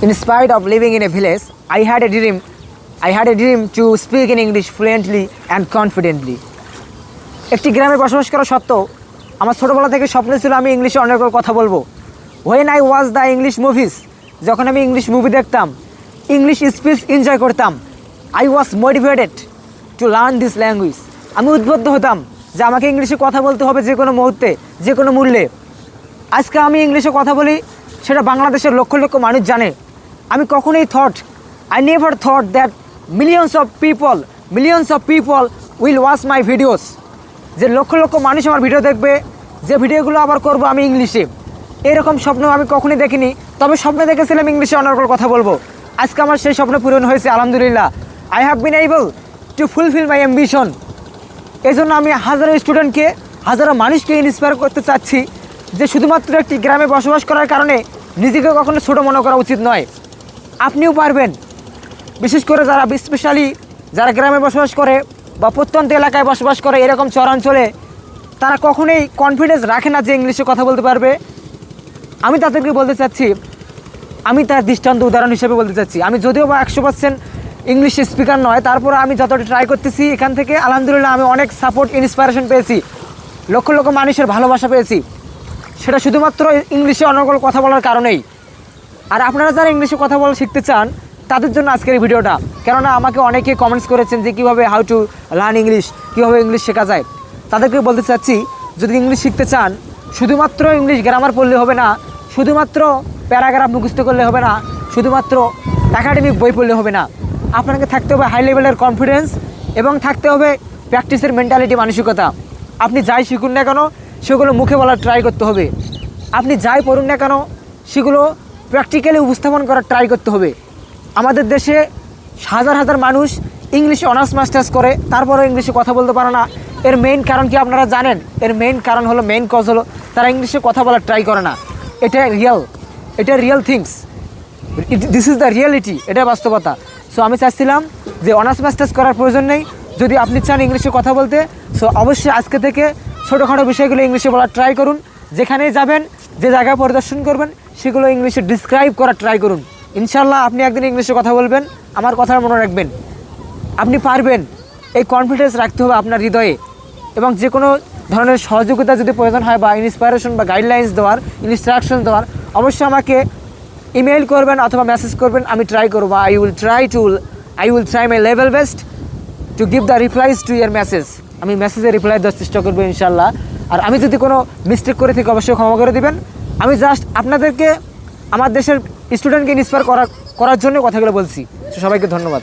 In spite of living in a village, I had a dream. I had a dream to speak in English fluently and confidently. একটি গ্রামে বসবাস করা সত্ত্বেও আমার ছোটোবেলা থেকে স্বপ্ন ছিল আমি ইংলিশে অনেক কথা বলব when I was the English movies যখন আমি ইংলিশ মুভি দেখতাম ইংলিশ স্পিচ এনজয় করতাম I was motivated to learn this language আমি উদ্বুদ্ধ হতাম যে আমাকে ইংলিশে কথা বলতে হবে যে কোনো মুহূর্তে যে কোনো মূল্যে আজকে আমি ইংলিশে কথা বলি সেটা বাংলাদেশের লক্ষ লক্ষ মানুষ জানে আমি কখনোই thought I never thought that millions of people millions of people will watch my videos যে লক্ষ লক্ষ মানুষ আমার ভিডিও দেখবে, যে ভিডিওগুলো আবার করব আমি ইংলিশে। এরকম স্বপ্ন আমি কখনোই দেখিনি, তবে স্বপ্নে দেখেছিলাম ইংলিশে অনর্গল কথা বলব। আজকে আমার সেই স্বপ্ন পূরণ হয়েছে, আলহামদুলিল্লাহ। I have been able to fulfil my ambition এই জন্য আমি হাজারো স্টুডেন্টকে হাজারো মানুষকে ইন্সপায়ার করতে চাচ্ছি যে শুধুমাত্র একটি গ্রামে বসবাস করার কারণে নিজেকে কখনো ছোটো মনে করা উচিত নয়। আপনিও পারবেন। বিশেষ করে যারা স্পেশালি যারা গ্রামে বসবাস করে বা প্রত্যন্ত এলাকায় বসবাস করে এরকম চরাঞ্চলে, তারা কখনোই কনফিডেন্স রাখে না যে ইংলিশে কথা বলতে পারবে। আমি তাদেরকে বলতে চাচ্ছি, আমি তার দৃষ্টান্ত উদাহরণ হিসেবে বলতে চাচ্ছি। আমি যদিও বা একশো পার্সেন্ট ইংলিশ স্পিকার নয় তারপর আমি যতটা ট্রাই করতেছি এখান থেকে, আলহামদুলিল্লাহ আমি অনেক সাপোর্ট ইন্সপিরেশন পেয়েছি। লক্ষ লক্ষ মানুষের ভালোবাসা পেয়েছি। সেটা শুধুমাত্র ইংলিশে অনর্গল কথা বলার কারণেই। আর আপনারা যারা ইংলিশে কথা বলা শিখতে চান, তাদের জন্য আজকের এই ভিডিওটা। কেননা আমাকে অনেকে কমেন্টস করেছেন যে কীভাবে হাউ টু লার্ন ইংলিশ কীভাবে ইংলিশ শেখা যায়। তাদেরকে বলতে চাচ্ছি, যদি ইংলিশ শিখতে চান, শুধুমাত্র ইংলিশ গ্রামার পড়লে হবে না, শুধুমাত্র প্যারাগ্রাফ মুখস্থ করলে হবে না, শুধুমাত্র একাডেমিক বই পড়লে হবে না। আপনাকে থাকতে হবে হাই লেভেলের কনফিডেন্স এবং থাকতে হবে প্র্যাকটিসের মেন্টালিটি মানসিকতা। আপনি যাই শিখুন না কেন, সেগুলো মুখে বলার ট্রাই করতে হবে। আপনি যাই পড়ুন না কেন, সেগুলো প্র্যাকটিক্যালি উপস্থাপন করার ট্রাই করতে হবে। আমাদের দেশে হাজার হাজার মানুষ ইংলিশে অনার্স মাস্টার্স করে, তারপরেও ইংলিশে কথা বলতে পারে না। এর মেইন কারণ কি আপনারা জানেন? এর মেইন কারণ হলো মেইন কজ হলো, তারা ইংলিশে কথা বলার ট্রাই করে না। এটা রিয়েল এটা real things it this is the reality এটা বাস্তবতা। সো আমি চাচ্ছিলাম যে অনার্স মাস্টার্স করার প্রয়োজন নেই। যদি আপনি চান ইংলিশে কথা বলতে সো অবশ্যই আজকে থেকে ছোটোখাটো বিষয়গুলো ইংলিশে বলার ট্রাই করুন। যেখানেই যাবেন, যে জায়গা পরিদর্শন করবেন সেগুলো ইংলিশে ডিসক্রাইব করার ট্রাই করুন। ইনশাল্লাহ আপনি একদিন ইংলিশে কথা বলবেন, আমার কথা মনে রাখবেন। আপনি পারবেন, এই কনফিডেন্স রাখতে হবে আপনার হৃদয়ে। এবং যে কোনো ধরনের সহযোগিতা যদি প্রয়োজন হয় বা ইন্সপায়ারেশন বা গাইডলাইন্স দেওয়ার ইনস্ট্রাকশন দেওয়ার, অবশ্যই আমাকে ইমেল করবেন অথবা মেসেজ করবেন, আমি ট্রাই করব। I will try to I will try my level best to give the replies to your message আমি মেসেজে রিপ্লাই দেওয়ার চেষ্টা করব ইনশাল্লাহ আর আমি যদি কোনো মিস্টেক করে থাকি, অবশ্যই ক্ষমা করে দিবেন। আমি জাস্ট আপনাদেরকে আমার দেশের স্টুডেন্টকে ইন্সপায়ার করা করার জন্য কথাগুলো বলছি। সবাইকে ধন্যবাদ।